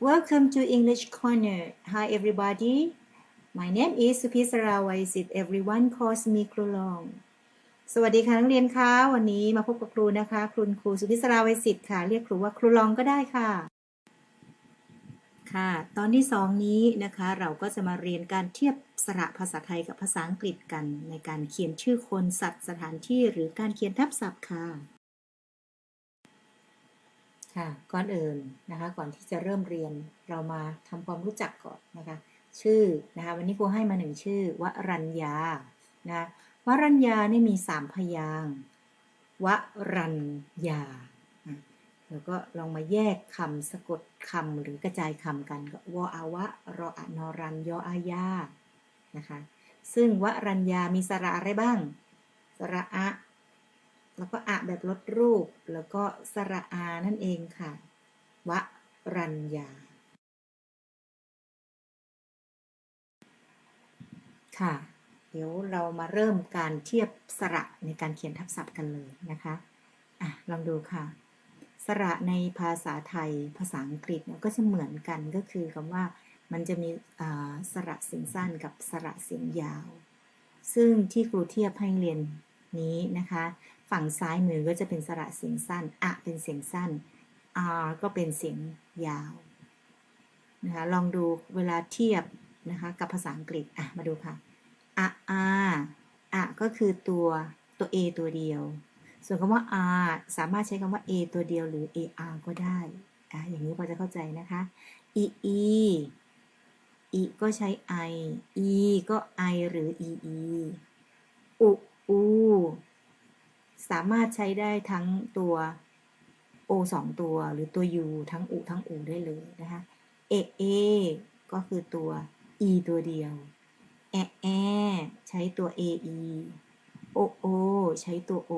Welcome to English Corner. Hi, everybody. My name is Supisara Waisit. Everyone calls me ครูลอง สวัสดีค่ะนักเรียนคะวันนี้มาพบกับครูนะคะคุณครูสุพิศราไวยสิทธิ์ค่ะ เรียกครูว่าครูลองก็ได้ค่ะ ค่ะ ตอนที่สองนี้นะคะ เราก็จะมาเรียนการเทียบสระภาษาไทยกับภาษาอังกฤษกัน ในการเขียนชื่อคนสัตว์สถานที่หรือการเขียนทับศัพท์ค่ะ ค่ะก่อนอื่นนะคะก่อนที่จะเริ่มเรียนเรามาทำความรู้จักก่อนนะคะชื่อนะคะวันนี้ครูให้มาหนึ่งชื่อวรัญญานะวรัญญานี่มีสามพยางวรัญญานะแล้วก็ลองมาแยกคำสะกดคำหรือกระจายคำกันก็วอาวะรออะนอรันยออายานะคะซึ่งวรัญญามีสระอะไรบ้าง สระอะ แล้วก็อะแบบลดรูป แล้วก็สระอานั่นเองค่ะวรัญญา ค่ะ เดี๋ยวเรามาเริ่มการเทียบสระในการเขียนทับศัพท์กันเลยนะคะอะลองดูค่ะ สระในภาษาไทย ภาษาอังกฤษก็จะเหมือนกันก็คือคำว่ามันจะมีสระเสียงสั้นกับสระเสียงยาว ซึ่งที่ครูเทียบให้เรียนนี้นะคะ ฝั่งซ้ายมือก็จะเป็นสระเสียงสั้น อะเป็นเสียงสั้น R ก็เป็นเสียงยาวนะคะ ลองดูเวลาเทียบนะคะกับภาษาอังกฤษ อะ มาดูค่ะอะอาอะก็คือตัวตัว a ตัวเดียว ส่วนคำว่า r สามารถใช้คำว่า a ตัวเดียวหรือ ar ก็ได้ อะ อย่างนี้พอจะเข้าใจนะคะ e e e ก็ใช้ i e ก็ i หรือ e e อุอู สามารถใช้ได้ทั้งตัว o สองตัวหรือตัว u ทั้งอุทั้งอูได้เลยนะคะเอเอก็คือตัว e ตัวเดียวแอแอใช้ตัว ae โอโอใช้ตัว o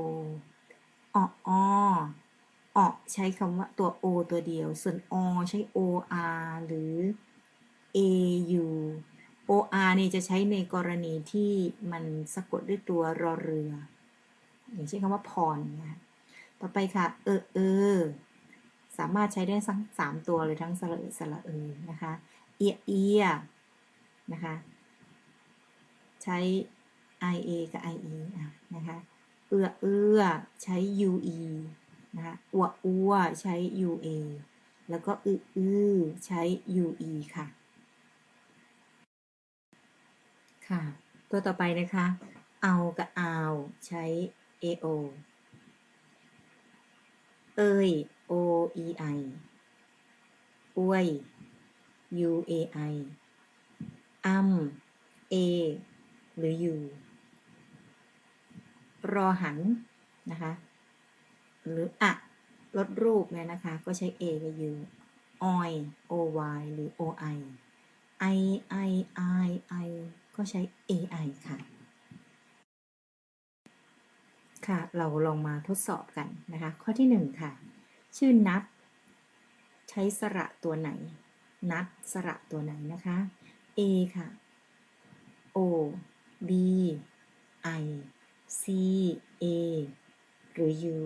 ออออใช้คำว่าตัว o ตัวเดียว ส่วนอใช้ or หรือ au or นี่จะใช้ในกรณีที่มันสะกดด้วยตัวรอเรือ อย่างเช่นคำว่าพรนะต่อไปค่ะ เออเออ สามารถใช้ได้ทั้งสามตัวเลยทั้งสระเอสระเออนะคะ เอียเอียนะคะ ใช้ ia กับ ie นะคะ เอื้อเอื้อใช้ ue นะคะอัวอัวใช้ ua แล้วก็อืออื้อใช้ ue ค่ะ ค่ะ ตัวต่อไปนะคะ เอากับเอาใช้ ao เอ้ย o e i ออวย u a i อัม a หรือ u รอหัน นะคะ หรืออะลดรูปเนี่ยนะคะ ก็ใช้ a กับ u oy oy หรือ oi i i i i ก็ใช้ ai ค่ะ ค่ะ เราลองมาทดสอบกันนะคะ ข้อที่หนึ่งค่ะ ชื่อนัด ใช้สระตัวไหน นัดสระตัวไหนนะคะ a ค่ะ o b i c a หรือ u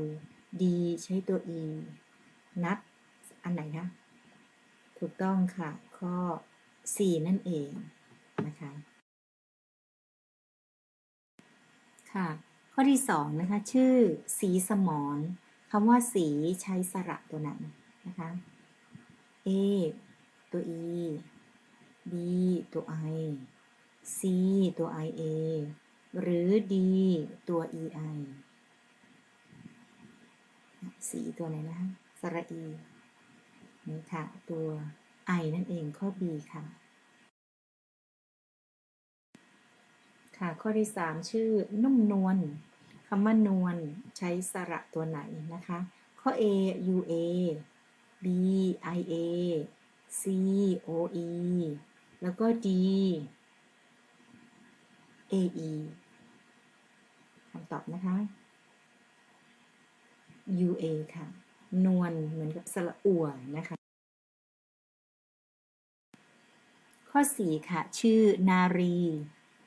d ใช้ตัว e นัด อันไหนคะ ถูกต้องค่ะ ข้อ 4 นั่นเองนะคะ ค่ะ ข้อที่2นะคะชื่อสีสมอนคำว่าสีใช้สระตัวไหนนะคะ a ตัว e b ตัว i c ตัว ia หรือ d ตัว ei สีตัวไหนนะคะสระ e นี่ค่ะ ตัว i นั่นเองข้อ b ค่ะ ค่ะ ข้อที่ 3 ชื่อนุ่มนวล คำว่านวลใช้สระตัวไหนนะคะ ข้อ a ua b ia c oe แล้วก็ d ae คำตอบนะคะ ua ค่ะ นวลเหมือนกับสระอัวนะคะ ข้อ 4 ค่ะ ชื่อนารี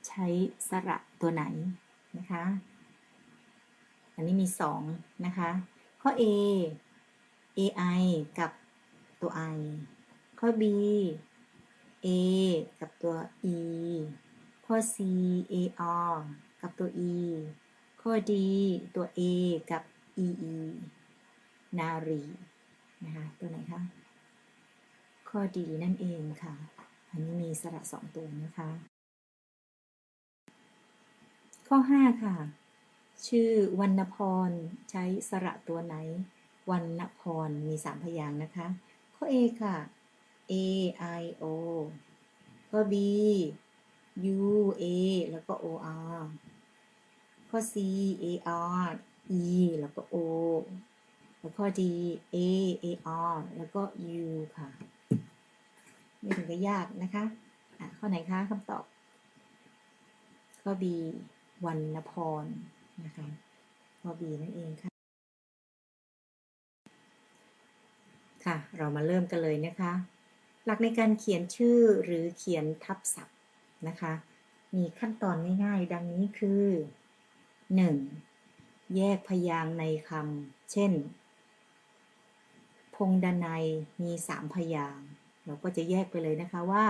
ใช้สระตัวไหนนะคะ อันนี้มี 2 นะคะ ข้อ a ai กับตัว i ข้อ B A กับตัว E ข้อ C A R กับตัว E ข้อ D ตัว A กับ E E นารี นะคะ ตัวไหนคะ ข้อ D นั่นเองค่ะ อันนี้มีสระสองตัวนะคะ ข้อ 5 ค่ะ ชื่อวรรณพรใช้สระตัวไหนวรรณพรมีสามพยางค์นะคะ ข้อ A ค่ะ A I O ข้อ B U A แล้วก็ O R ข้อ C A R E แล้วก็ O แล้วข้อ D A A R แล้วก็ U ค่ะ ไม่ถึงกับยากนะคะะข้อไหนคะคำตอบ ข้อ B วรรณพร นะคะข้อ B นั่นเองค่ะ ค่ะ เรามาเริ่มกันเลยนะคะ หลักในการเขียนชื่อหรือเขียนทับศัพท์นะคะ มีขั้นตอนง่ายๆ ดังนี้คือ 1. แยกพยางในคำเช่น พงดนัยมีสามพยาง เราก็จะแยกไปเลยนะคะว่า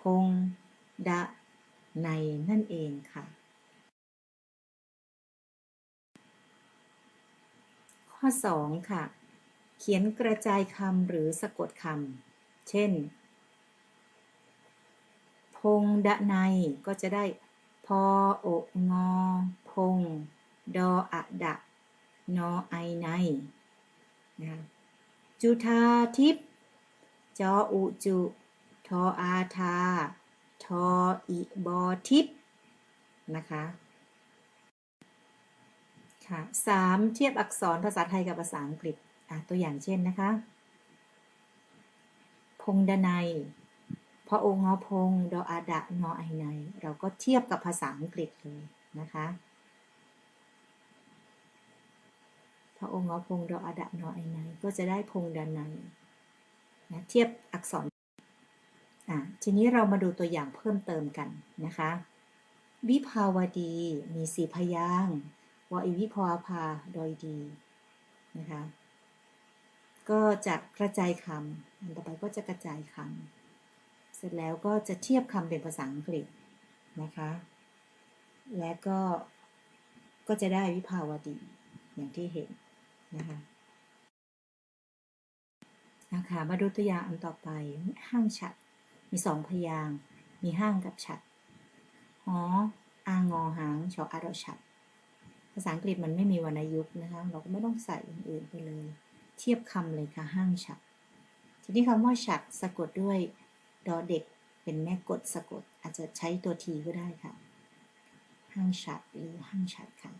พงดะในนั่นเองค่ะ ข้อ 2 ค่ะ เขียนกระจายคำหรือสะกดคำ เช่น พงดะในก็จะได้ พอองอ พง ดออะดะ นอไอในนะจุธาทิพย์จออุจุ ทออาทา ทออิบอทิพย์นะคะ ค่ะสามเทียบอักษรภาษาไทยกับภาษาอังกฤษอะตัวอย่างเช่นนะคะ พงดนัยพอองอพงดออาดะนอไอในเราก็เทียบกับภาษาอังกฤษเลยนะคะพระองค์งอพงดออาดะนอไอในก็จะได้พงดนัยนะเทียบอักษรอะทีนี้เรามาดูตัวอย่างเพิ่มเติมกันนะคะ วิภาวดีมีสีพยาง วอีวิภาวภาโดยดีนะคะ ก็จะกระจายคำอันต่อไปก็จะกระจายคำเสร็จแล้วก็จะเทียบคำเป็นภาษาอังกฤษนะคะ และก็ก็จะได้วิภาวดีอย่างที่เห็นนะคะนะคะมาดูตัวอย่างอันต่อไปห้างฉัด มีสองพยาง มีห้างกับฉัดหออางอหางชออาดอฉัด ภาษาอังกฤษมันไม่มีวรรณยุกต์นะคะ เราก็ไม่ต้องใส่อย่างอื่นไปเลย เทียบคำเลยค่ะห้างฉัดทีนี้คำว่าฉัดสะกดด้วยดอเด็กเป็นแม่กดสะกด อาจจะใช้ตัวทีก็ได้ค่ะ ห้างฉัดหรือห้างฉัดค่ะ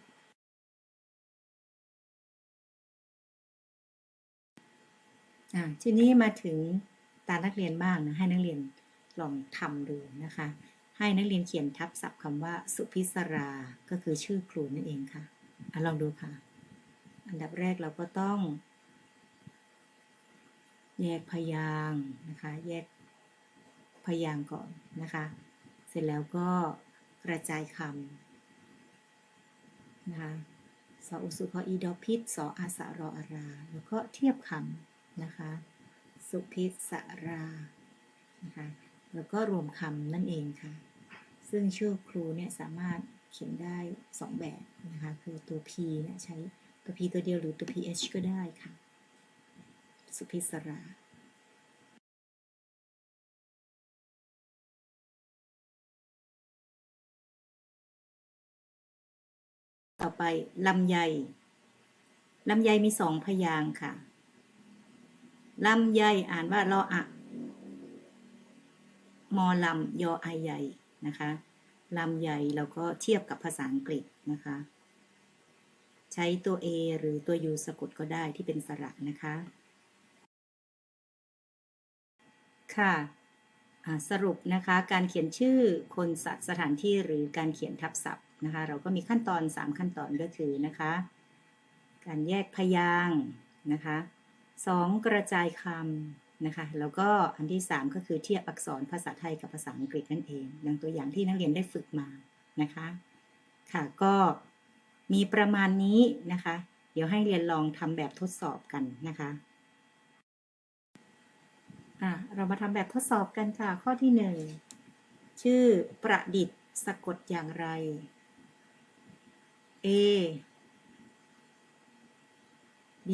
อ่าทีนี้มาถึงตานักเรียนบ้างนะให้นักเรียนลองทำดูนะคะ ให้นักเรียนเขียนทับศัพท์คำว่าสุพิศรา ก็คือชื่อครูนั่นเองค่ะอะลองดูค่ะ อันดับแรกเราก็ต้อง แยกพยางนะคะ แยกพยางก่อนนะคะ เสร็จแล้วก็กระจายคำนะคะสออุสุพออีดอพิษสออาสารออารา แล้วก็เทียบคำนะคะ สุพิสรานะคะ แล้วก็รวมคำนั่นเองค่ะ ซึ่งชื่อครูเนี่ยสามารถเขียนได้ 2 แบบนะคะ คือตัว P เนี่ยใช้ตัว P ตัวเดียวหรือตัว PH ก็ได้ค่ะ สุพิสราต่อไปลำไยลำไยมีสองพยางค์ค่ะลำไยอ่านว่าลออะ มอลำยอไอใหญ่นะคะลำไยเราก็เทียบกับภาษาอังกฤษนะคะ ใช้ตัว A หรือตัว U สะกดก็ได้ที่เป็นสระนะคะ ค่ะสรุปนะคะการเขียนชื่อคนสัตว์สถานที่หรือการเขียนทับศัพท์นะคะ เราก็มีขั้นตอน 3 ขั้นตอนก็คือนะคะ การแยกพยางค์นะคะสองกระจายคำ นะคะ แล้วก็อันที่ 3 ก็คือเทียบอักษรภาษาไทยกับภาษาอังกฤษนั่นเองดังตัวอย่างที่นักเรียนได้ฝึกมานะคะ ค่ะก็มีประมาณนี้นะคะ เดี๋ยวให้เรียนลองทำแบบทดสอบกันนะคะอะเรามาทำแบบทดสอบกันค่ะ ข้อที่หนึ่งชื่อประดิษฐ์สะกดอย่างไร A B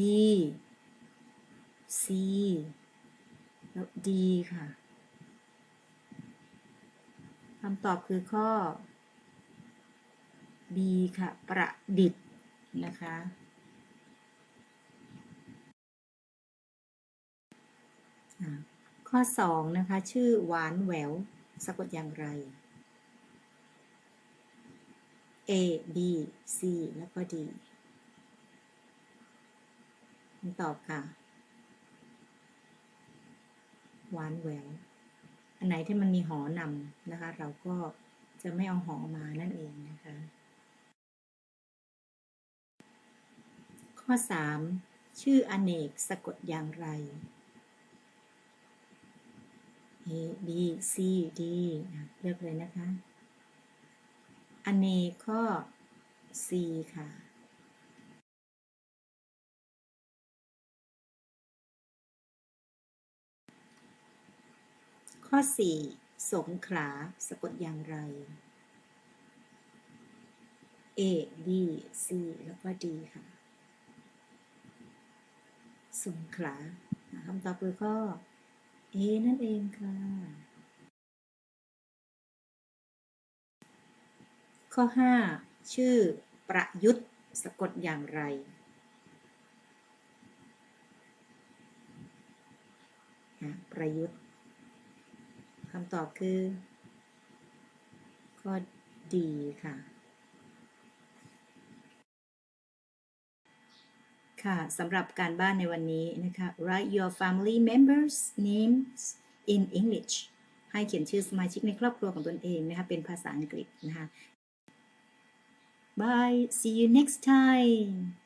C แล้ว D ค่ะคำตอบคือข้อ B ค่ะ ประดิษฐ์นะคะ ข้อ 2 นะคะ ชื่อหวานแหววสะกดอย่างไร A B C แล้วก็ D คำตอบค่ะ หวานแหววอันไหนที่มันมีหอนำนะคะ เราก็จะไม่เอาหอมานั่นเองนะคะ ข้อ 3 ชื่ออเนกสะกดอย่างไร A B C D เลือกเลยนะคะ อเนกข้อ C ค่ะ ข้อ 4 สงขลาสะกดอย่างไร A B C แล้วก็ D ค่ะ สงขลาคำตอบคือข้อ A นั่นเองค่ะ ข้อ 5 ชื่อประยุทธ์สะกดอย่างไร ประยุทธ์ คำตอบคือ ข้อดีค่ะ ค่ะสำหรับการบ้านในวันนี้นะคะ write your family members names in English ให้เขียนชื่อสมาชิกในครอบครัวของตนเองนะคะเป็นภาษาอังกฤษนะคะ Bye see you next time